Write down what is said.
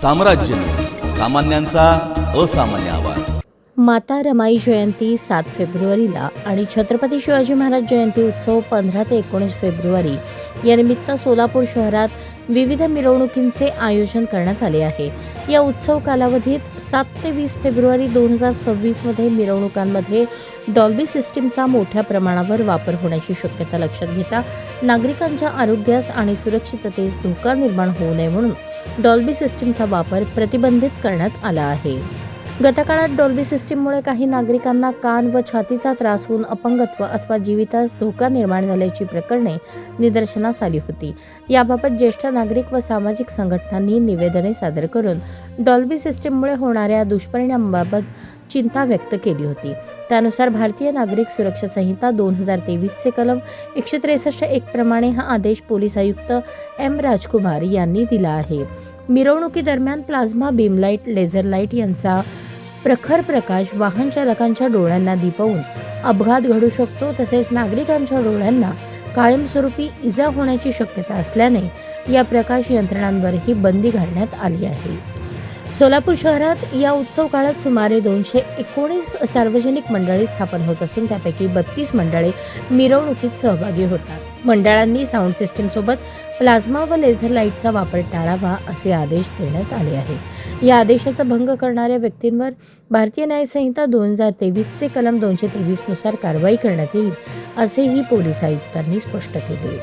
साम्राज्य सामान्यांचा असामान्य आवाज. माता रमाई जयंती सात फेब्रुवारीला आणि छत्रपती शिवाजी महाराज जयंती उत्सव पंधरा ते एकोणीस फेब्रुवारी या निमित्त सोलापूर शहरात विविध मिरवणुकींचे आयोजन करण्यात आले आहे. या उत्सव कालावधीत सात ते वीस फेब्रुवारी दोन हजार सव्वीसमध्ये मिरवणुकांमध्ये डॉल्बी सिस्टीमचा मोठ्या प्रमाणावर वापर होण्याची शक्यता लक्षात घेता नागरिकांच्या आरोग्यास आणि सुरक्षिततेस धोका निर्माण होऊ नये म्हणून डॉल्बी सिस्टीमचा वापर प्रतिबंधित करण्यात आला आहे. गतकाळात डॉल्बी सिस्टीममुळे काही नागरिकांना कान व छातीचा त्रास होऊन अपंगत्व अथवा जीवितास धोका निर्माण झाल्याची प्रकरणे निदर्शनास आली होती. याबाबत ज्येष्ठ नागरिक व सामाजिक संघटनांनी निवेदने सादर करून डॉल्बी सिस्टीममुळे होणाऱ्या दुष्परिणामाबाबत चिंता व्यक्त केली होती. त्यानुसार भारतीय नागरिक सुरक्षा संहिता दोन हजार तेवीसचे कलम एकशे त्रेसष्ट एक प्रमाणे हा आदेश पोलीस आयुक्त एम राजकुमार यांनी दिला आहे. मिरवणुकीदरम्यान plasma beam light laser light यांचा प्रखर प्रकाश वाहन चालकांच्या डोळ्यांना दिपवून अपघात घडू शकतो तसेच नागरिकांच्या डोळ्यांना कायमस्वरूपी इजा होण्याची शक्यता असल्याने या प्रकाश यंत्रणांवरही बंदी घालण्यात आली आहे. सोलापूर शहरात या उत्सव काळात सुमारे दोनशे एकोणीस सार्वजनिक मंडळी स्थापन होत असून त्यापैकी बत्तीस मंडळे मिरवणुकीत सहभागी होतात. मंडळांनी साऊंड सिस्टीमसोबत प्लाझ्मा व लेझर लाईटचा वापर टाळावा असे आदेश देण्यात आले आहेत. या आदेशाचा भंग करणाऱ्या व्यक्तींवर भारतीय न्यायसंहिता दोन हजार तेवीसचे कलम दोनशे तेवीसनुसार कारवाई करण्यात येईल असेही पोलीस आयुक्तांनी स्पष्ट केले.